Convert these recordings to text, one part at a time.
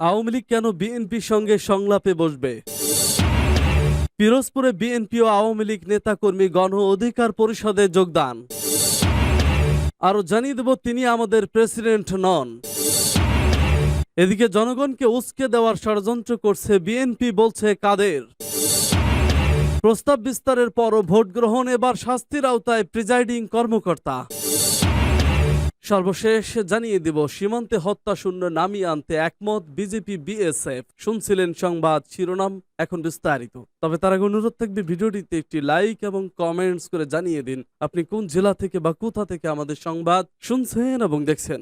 আওয়ামী লীগ কেন বিএনপির সঙ্গে সংলাপে বসবে? পিরোজপুরে বিএনপি ও আওয়ামী লীগ নেতাকর্মী গণ অধিকার পরিষদে যোগদান। আরও জানিয়ে দেব, তিনি আমাদের প্রেসিডেন্ট নন। এদিকে জনগণকে উস্কে দেওয়ার ষড়যন্ত্র করছে বিএনপি, বলছে কাদের। প্রস্তাব বিস্তারের পরও ভোট গ্রহণ এবার শাস্তির আওতায় প্রিজাইডিং কর্মকর্তা। সর্বশেষ জানিয়ে দিব, সীমান্তে হত্যা শূন্য নামিয়ে আনতে একমত বিজেপি বিএসএফ। শুনছিলেন সংবাদ শিরোনাম, এখন বিস্তারিত। তবে তার আগে অনুরোধ থাকবে, ভিডিওটিতে একটি লাইক এবং কমেন্টস করে জানিয়ে দিন, আপনি কোন জেলা থেকে বা কোথা থেকে আমাদের সংবাদ শুনছেন এবং দেখছেন।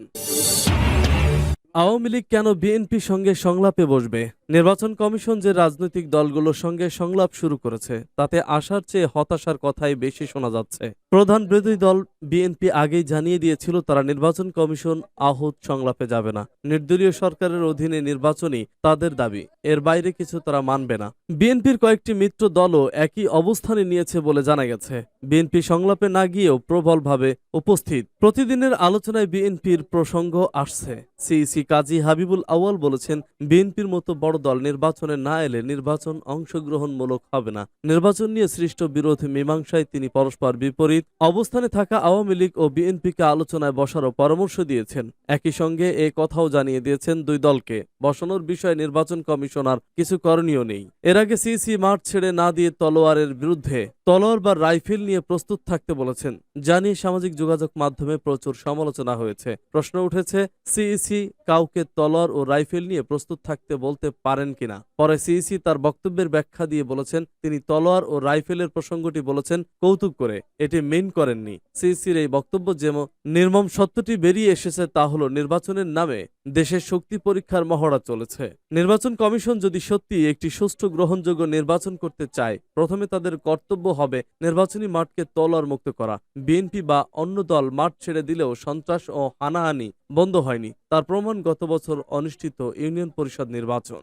আওয়ামী লীগ কেন বিএনপি সঙ্গে সংলাপে বসবে? নির্বাচন কমিশন যে রাজনৈতিক দলগুলোর সঙ্গে সংলাপ শুরু করেছে, তাতে আশার চেয়ে হতাশার কথাই বেশি শোনা যাচ্ছে। প্রধান বিরোধী দল বিএনপি আগেই জানিয়ে দিয়েছিল, তারা নির্বাচন কমিশন আহত সংলাপে যাবে না। নির্দলীয় সরকারের অধীনে নির্বাচনই তাদের দাবি, এর বাইরে কিছু তারা মানবে না। বিএনপির কয়েকটি মিত্র দলও একই অবস্থানে নিয়েছে বলে জানা গেছে। বিএনপি সংলাপে না গিয়েও প্রবলভাবে উপস্থিত। প্রতিদিনের আলোচনায় বিএনপির প্রসঙ্গ আসছে। সিইসি কাজী হাবিবুল আউয়াল বলেছেন, বিএনপির মতো বড় দল নির্বাচনে না এলে নির্বাচন অংশগ্রহণমূলক হবে না। নির্বাচন নিয়ে সৃষ্ট বিরোধ মীমাংসায় তিনি পরস্পর বিপরীত অবস্থানে থাকা আওয়ামী লীগ ও বিএনপিকে আলোচনায় বসারও পরামর্শ দিয়েছেন। একই সঙ্গে এ কথাও জানিয়ে দিয়েছেন দুই দলকে। বসানোর বিষয়ে নির্বাচন কমিশনার কিছু করণীয় নেই। এর আগে সিসি মাঠ ছেড়ে না দিয়ে তলোয়ারের বিরুদ্ধে তলোয়ার বা রাইফেল নিয়ে প্রস্তুত থাকতে বলেছেন। জানিয়ে সামাজিক যোগাযোগ মাধ্যমে প্রচুর সমালোচনা হয়েছে। প্রশ্ন উঠেছে সিইসি কাউকে তলোয়ার ও রাইফেল নিয়ে প্রস্তুত থাকতে বলতে পারেন কিনা। পরে সিইসি তার বক্তব্যের ব্যাখ্যা দিয়ে বলেছেন, তিনি তলোয়ার ও রাইফেলের প্রসঙ্গটি বলেছেন, কৌতুক করে। এটি মেন করেননি। সিইসির এই বক্তব্য যেমন নির্মম সত্যটি বেরিয়ে এসেছে তা হলো নির্বাচনের নামে দেশের শক্তি পরীক্ষার মহড়া চলেছে। নির্বাচন কমিশন যদি সত্যি একটি সুষ্ঠু গ্রহণযোগ্য নির্বাচন করতে চায়, প্রথমে তাদের কর্তব্য হবে নির্বাচনী মাঠকে তলোয়ার মুক্ত করা। বিএনপি বা অন্য দল মাঠ ছেড়ে দিলেও সন্ত্রাস ও হানাহানি বন্ধ হয়নি। তার প্রমাণ গত বছর অনুষ্ঠিত ইউনিয়ন পরিষদ নির্বাচন।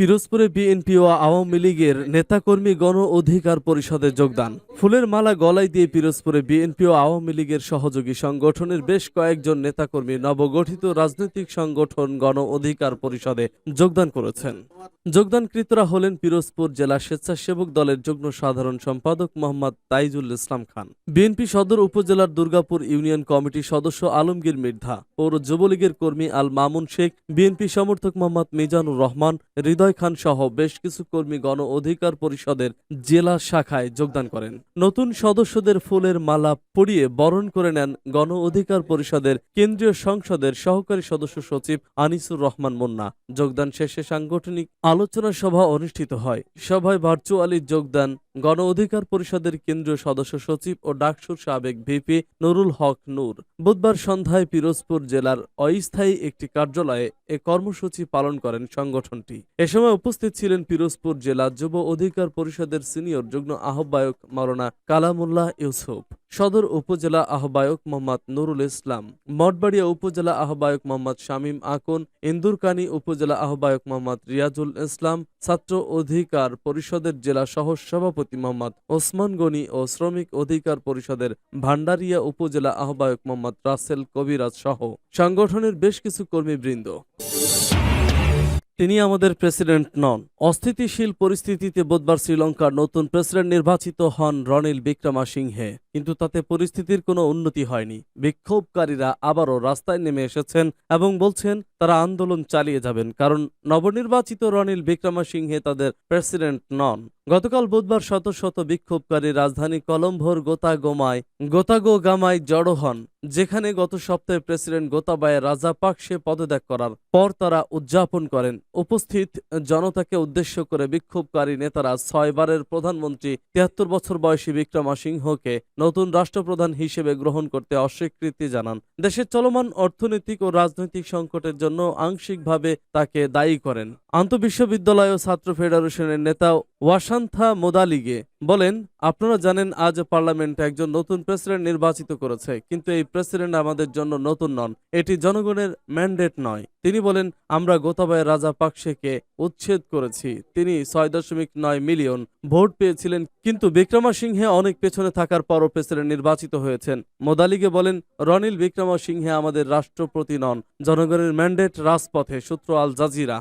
পিরোজপুরে বিএনপি ও আওয়ামী লীগের নেতাকর্মী গণ অধিকার পরিষদে যোগদান। ফুলের মালা গলায় দিয়ে পিরোজপুরে বিএনপি ও আওয়ামী লীগের সহযোগী সংগঠনের বেশ কয়েকজন নেতাকর্মী নবগঠিত রাজনৈতিক সংগঠন গণ অধিকার পরিষদে যোগদান করেছেন। যোগদানকৃতরা হলেন পিরোজপুর জেলা স্বেচ্ছাসেবক দলের যুগ্ম সাধারণ সম্পাদক মোহাম্মদ তাইজুল ইসলাম খান। বিএনপি সদর উপজেলার দুর্গাপুর ইউনিয়ন কমিটির সদস্য আলমগীর মির্ধা। পৌর যুবলীগের কর্মী আল মামুন শেখ, বিএনপি সমর্থক মোহাম্মদ মিজানুর রহমান, হৃদয় খান সহ বেশ কিছু কর্মী গণ অধিকার পরিষদের জেলা শাখায় যোগদান করেন। নতুন সদস্যদের ফুলের মালা পরিয়ে বরণ করে নেন গণ অধিকার পরিষদের কেন্দ্রীয় সংসদের সহকারী সদস্য সচিব আনিসুর রহমান মুন্না। যোগদান শেষে সাংগঠনিক আলোচনা সভা অনুষ্ঠিত হয়। সভায় ভার্চুয়ালি যোগদান গণ অধিকার পরিষদের কেন্দ্রীয় সদস্য সচিব ও ডাকসুর সাবেক ভিপি নুরুল হক নূর। বুধবার সন্ধ্যায় পিরোজপুর জেলার অস্থায়ী একটি কার্যালয়ে এ কর্মসূচি পালন করেন সংগঠনটি। এ সময় উপস্থিত ছিলেন পিরোজপুর জেলা যুব অধিকার পরিষদের সিনিয়র যুগ্ম আহ্বায়ক মাওলানা কালামুল্লাহ ইউসুফ, সদর উপজেলা আহ্বায়ক মোহাম্মদ নুরুল ইসলাম, মঠবাড়িয়া উপজেলা আহ্বায়ক মোহাম্মদ শামীম আকন, ইন্দুরকানী উপজেলা আহ্বায়ক মোহাম্মদ রিয়াজুল ইসলাম, ছাত্র অধিকার পরিষদের জেলা সহ সভাপতি মোহাম্মদ ওসমান গনি ও শ্রমিক অধিকার পরিষদের ভান্ডারিয়া উপজেলা আহ্বায়ক মোহাম্মদ রাসেল কবিরাজ সহ সংগঠনের বেশ কিছু কর্মীবৃন্দ। তিনি আমাদের প্রেসিডেন্ট নন। অস্থিতিশীল পরিস্থিতিতে বুধবার শ্রীলঙ্কার নতুন প্রেসিডেন্ট নির্বাচিত হন রনিল বিক্রমাসিংহে। কিন্তু তাতে পরিস্থিতির কোনো উন্নতি হয়নি। বিক্ষোভকারীরা আবারও রাস্তায় নেমে এসেছেন এবং বলছেন, তারা আন্দোলন চালিয়ে যাবেন কারণ নবনির্বাচিত রনিল বিক্রমাসিংহে তাদের প্রেসিডেন্ট নন। গতকাল বুধবার শত শত বিক্ষোভকারী রাজধানী কলম্বোর গোতাগোমায় গোতাগো গামায় জড়ো হন, যেখানে গত সপ্তাহে প্রেসিডেন্ট গোতাবায়ে রাজাপাকসে পদত্যাগ করার পর তারা উদযাপন করেন। উপস্থিত জনতাকে উদ্দেশ্য করে বিক্ষোভকারী নেতারা ছয়বারের প্রধানমন্ত্রী, তিয়াত্তর বছর বয়সী বিক্রমাসিংহকে নতুন রাষ্ট্রপ্রধান হিসেবে গ্রহণ করতে অস্বীকৃতি জানান। দেশের চলমান অর্থনৈতিক ও রাজনৈতিক সংকটের জন্য আংশিকভাবে তাকে দায়ী করেন। আন্তঃবিশ্ববিদ্যালয় ও ছাত্র ফেডারেশনের নেতা ওয়াসা প্রশান্থা মোদালিগে বলেন, আপনারা জানেন আজ পার্লামেন্ট একজন নতুন প্রেসিডেন্ট নির্বাচিত করেছে, কিন্তু এই প্রেসিডেন্ট আমাদের জন্য নতুন নন। এটি জনগণের ম্যান্ডেট নয়। তিনি বলেন, আমরা গোতাবায় রাজা পাকসেকে উচ্ছেদ করেছি। তিনি ছয় দশমিক নয় মিলিয়ন ভোট পেয়েছিলেন, কিন্তু বিক্রমাসিংহে অনেক পেছনে থাকার পরও প্রেসিডেন্ট নির্বাচিত হয়েছেন। মোদালিগে বলেন, রনিল বিক্রমাসিংহে আমাদের রাষ্ট্রপতি নন। জনগণের ম্যান্ডেট রাজপথে, সূত্র আল জাজিরা।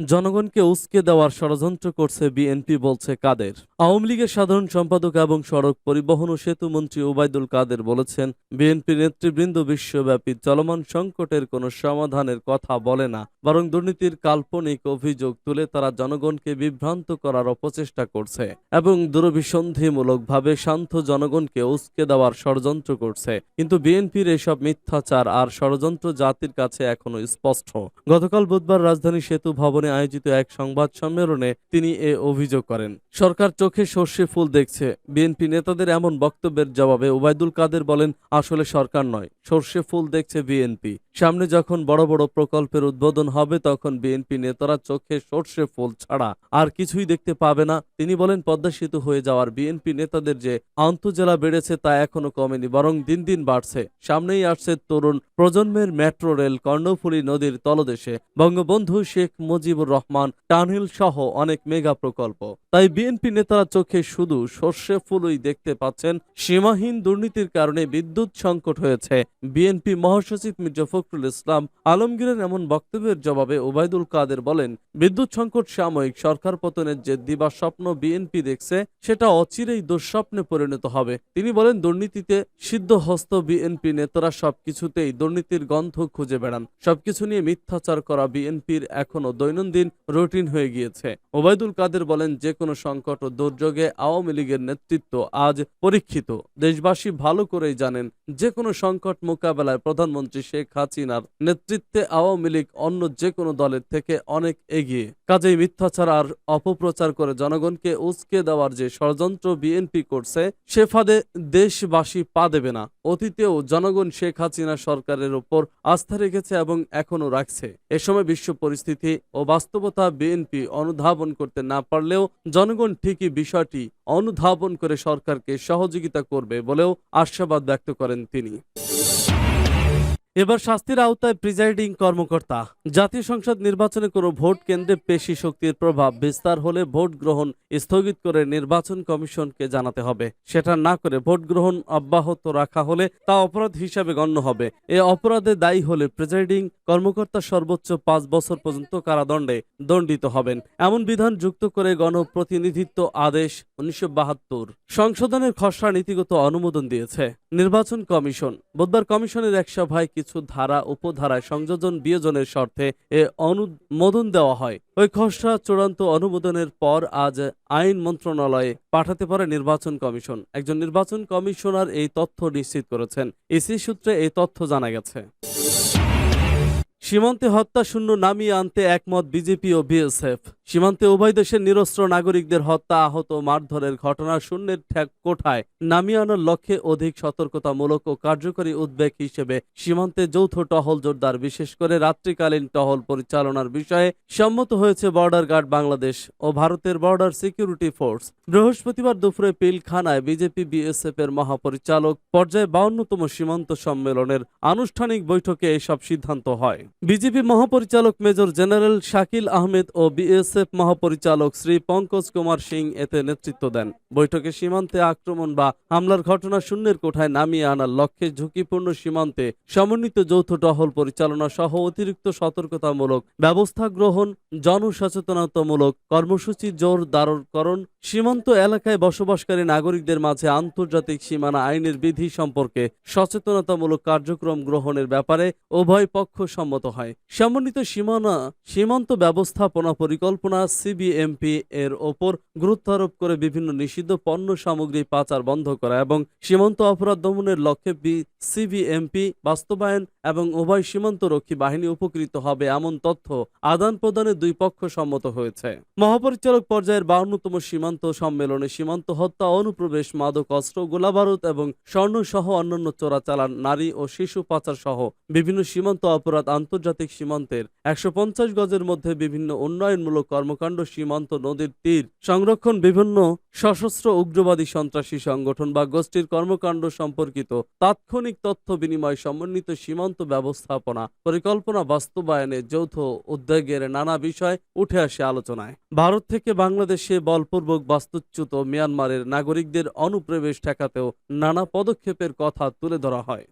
জনগণকে উস্কে দেওয়ার ষড়যন্ত্র করছে বিএনপি বলছে কাদের। আওয়ামী লীগের সাধারণ সম্পাদক এবং সড়ক পরিবহন ও সেতু মন্ত্রী ওবায়দুল কাদের বলেছেন বিএনপি নেতৃবৃন্দ বিশ্বব্যাপী চলমান সংকটের কোনো সমাধানের কথা বলে না, বরং দুর্নীতির কাল্পনিক অভিযোগ তুলে তারা জনগণকে বিভ্রান্ত করার অপচেষ্টা করছে এবং দুরভিসন্ধিমূলকভাবে শান্ত জনগণকে উস্কে দেওয়ার ষড়যন্ত্র করছে। কিন্তু বিএনপির এসব মিথ্যাচার আর ষড়যন্ত্র জাতির কাছে এখনও স্পষ্ট। গতকাল বুধবার রাজধানী সেতু ভবনে আয়োজিত এক সংবাদ সম্মেলনে তিনি এ অভিযোগ করেন। সরকার চোখে সর্ষে ফুল দেখছে। বিএনপি নেতাদের এমন বক্তব্যের জবাবে ওবায়দুল কাদের বলেন, আসলে সরকার নয়, সর্ষে ফুল দেখছে বিএনপি। সামনে যখন বড় বড় প্রকল্পের উদ্বোধন হবে, তখন বিএনপি নেতারা চোখে সর্ষে ফুল ছাড়া আর কিছুই দেখতে পাবে না। তিনি বলেন, পদ্মা সেতু হয়ে যাওয়ার বিএনপি নেতাদের যে আন্তজেলা বেড়েছে, তা এখনও কমেনি, বরং দিন দিন বাড়ছে। সামনেই আসছে তরুণ প্রজন্মের মেট্রো রেল কর্ণফুলী নদীর তলদেশে। বঙ্গবন্ধু শেখ মুজিবুর রহমান টানেল সহ অনেক মেগা প্রকল্প। তাই বিএনপি নেতারা চোখে শুধু সর্ষে ফুলই দেখতে পাচ্ছেন, সীমাহীন দুর্নীতির কারণে বিদ্যুৎ সংকট হয়েছে। বিএনপি মহাসচিব মির্জা ফখরুল ইসলাম আলমগীরের এমন বক্তব্যের জবাবে ওবায়দুল কাদের বলেন, বিদ্যুৎ সংকট সাময়িক, সরকার পতনের যে দিবা স্বপ্ন বিএনপি দেখছে, সেটা অচিরেই দুঃস্বপ্নে পরিণত হবে। তিনি বলেন, দুর্নীতিতে সিদ্ধ হস্ত বিএনপি নেতারা সবকিছুতেই দুর্নীতির গন্ধ খুঁজে বেড়ান। সবকিছু নিয়ে মিথ্যাচার করা বিএনপির এখনও দৈনন্দিন রুটিন হয়ে গিয়েছে। ওবায়দুল কাদের বলেন যে কোনো সংকট ও দুর্যোগে আওয়ামী লীগের নেতৃত্ব আজ পরীক্ষিত। দেশবাসী ভালো করেই জানেন যে কোনো সংকট মোকাবেলায় প্রধানমন্ত্রী শেখ হাসিনার নেতৃত্বে আওয়ামী লীগ অন্য যে কোনো দলের থেকে অনেক এগিয়ে। কাজেই মিথ্যাচার আর অপপ্রচার করে জনগণকে উস্কে দেওয়ার যে ষড়যন্ত্র বিএনপি করছে, সে ফাঁদে দেশবাসী পা দেবে না। অতীতেও জনগণ শেখ হাসিনা সরকারের ওপর আস্থা রেখেছে এবং এখনও রাখছে। এ সময় বিশ্ব পরিস্থিতি ও বাস্তবতা বিএনপি অনুধাবন করতে না পারলেও জনগণ ঠিকই বিষয়টি অনুধাবন করে সরকারকে সহযোগিতা করবে বলেও আশাবাদ ব্যক্ত করেন তিনি। এবার শাস্তির আওতায় প্রিজাইডিং কর্মকর্তা। জাতীয় সংসদ নির্বাচনে কোনো ভোট কেন্দ্রে পেশি শক্তির প্রভাব বিস্তার হলে ভোট গ্রহণ স্থগিত করে নির্বাচন কমিশনকে জানাতে হবে। সেটা না করে ভোট গ্রহণ অব্যাহত রাখা হলে তা অপরাধ হিসাবে গণ্য হবে। এ অপরাধে দায়ী হলে প্রিজাইডিং কর্মকর্তা সর্বোচ্চ পাঁচ বছর পর্যন্ত কারাদণ্ডে দণ্ডিত হবেন। এমন বিধান যুক্ত করে গণপ্রতিনিধিত্ব আদেশ উনিশশো বাহাত্তর। সংশোধনের খসড়া নীতিগত অনুমোদন দিয়েছে। নির্বাচন কমিশন। বুধবার কমিশনের এক সভায় কিছু ধারা, উপধারায় সংযোজন বিয়োজনের শর্তে এ অনুমোদন দেওয়া হয়। ওই খসড়া চূড়ান্ত অনুমোদনের পর আজ আইন মন্ত্রণালয়ে পাঠাতে পারে নির্বাচন কমিশন। একজন নির্বাচন কমিশনার এই তথ্য নিশ্চিত করেছেন। ইসি সূত্রে এই তথ্য জানা গেছে। সীমান্তে হত্যা শূন্য নামিয়ে আনতে একমত বিজেপি ও বিএসএফ। সীমান্তে উভয় দেশের নিরস্ত্র নাগরিকদের হত্যা, আহত মারধরের ঘটনা শূন্যের ঠেক কোঠায় নামিয়ে আনার লক্ষ্যে অধিক সতর্কতামূলক ও কার্যকরী উদ্বেগ হিসেবে সীমান্তে যৌথ টহল জোরদার, বিশেষ করে রাত্রিকালীন টহল পরিচালনার বিষয়ে সম্মত হয়েছে বর্ডার গার্ড বাংলাদেশ ও ভারতের বর্ডার সিকিউরিটি ফোর্স। বৃহস্পতিবার দুপুরে পিলখানায় বিজেপি বিএসএফ এর মহাপরিচালক পর্যায়ে বাউন্নতম সীমান্ত সম্মেলনের আনুষ্ঠানিক বৈঠকে এসব সিদ্ধান্ত হয়। বিজেপি মহাপরিচালক মেজর জেনারেল শাকিল আহমেদ ও বিএসএফ মহাপরিচালক শ্রী পঙ্কজ কুমার সিং এতে নেতৃত্ব দেন। বৈঠকে সীমান্তে আক্রমণ বা হামলার ঘটনা শূন্যের কোঠায় নামিয়ে আনার লক্ষ্যে ঝুঁকিপূর্ণ সীমান্তে সমন্বিত যৌথ টহল পরিচালনা সহ অতিরিক্ত সতর্কতামূলক ব্যবস্থা গ্রহণ, জনসচেতনতামূলক কর্মসূচি জোরদারকরণ সীমান্ত এলাকায় বসবাসকারী নাগরিকদের মাঝে আন্তর্জাতিক সীমানা আইনের বিধি সম্পর্কে সচেতনতামূলক কার্যক্রম গ্রহণের ব্যাপারে উভয় পক্ষ সম্মত হয়। সমন্বিত সীমানা সীমান্ত ব্যবস্থাপনা পরিকল্পনা সিবিএমপি এর ওপর গুরুত্ব আরোপ করে বিভিন্ন নিষিদ্ধ পণ্য সামগ্রী পাচার বন্ধ করা এবং সীমান্ত অপরাধ দমনের লক্ষ্যে সিবিএমপি বাস্তবায়ন এবং উভয় সীমান্তরক্ষী বাহিনী উপকৃত হবে এমন তথ্য আদান প্রদানে দুই পক্ষ সম্মত হয়েছে। মহাপরিচালক পর্যায়ের বাউন্নতম সীমান্ত সম্মেলনে সীমান্ত হত্যা, অনুপ্রবেশ, মাদক, অস্ত্র, গোলাবারুদ এবং স্বর্ণ সহ অন্যান্য চোরাচালান, নারী ও শিশু পাচার সহ বিভিন্ন সীমান্ত অপরাধ আন্তর্জাতিক সীমান্তের একশো পঞ্চাশ গজের মধ্যে বিভিন্ন উন্নয়নমূলক কর্মকাণ্ড, সীমান্ত নদীর তীর সংরক্ষণ, বিভিন্ন সশস্ত্র উগ্রবাদী সন্ত্রাসী সংগঠন বা গোষ্ঠীর কর্মকাণ্ড সম্পর্কিত তাৎক্ষণিক তথ্য বিনিময় সমন্বিত সীমান্ত ব্যবস্থাপনা, পরিকল্পনা, বাস্তবায়নে যৌথ উদ্যোগের নানা বিষয় উঠে আসে আলোচনায়। ভারত থেকে বাংলাদেশে বলপূর্বক বাস্তুচ্যুত মিয়ানমারের নাগরিকদের অনুপ্রবেশ ঠেকাতেও নানা পদক্ষেপের কথা তুলে ধরা হয়।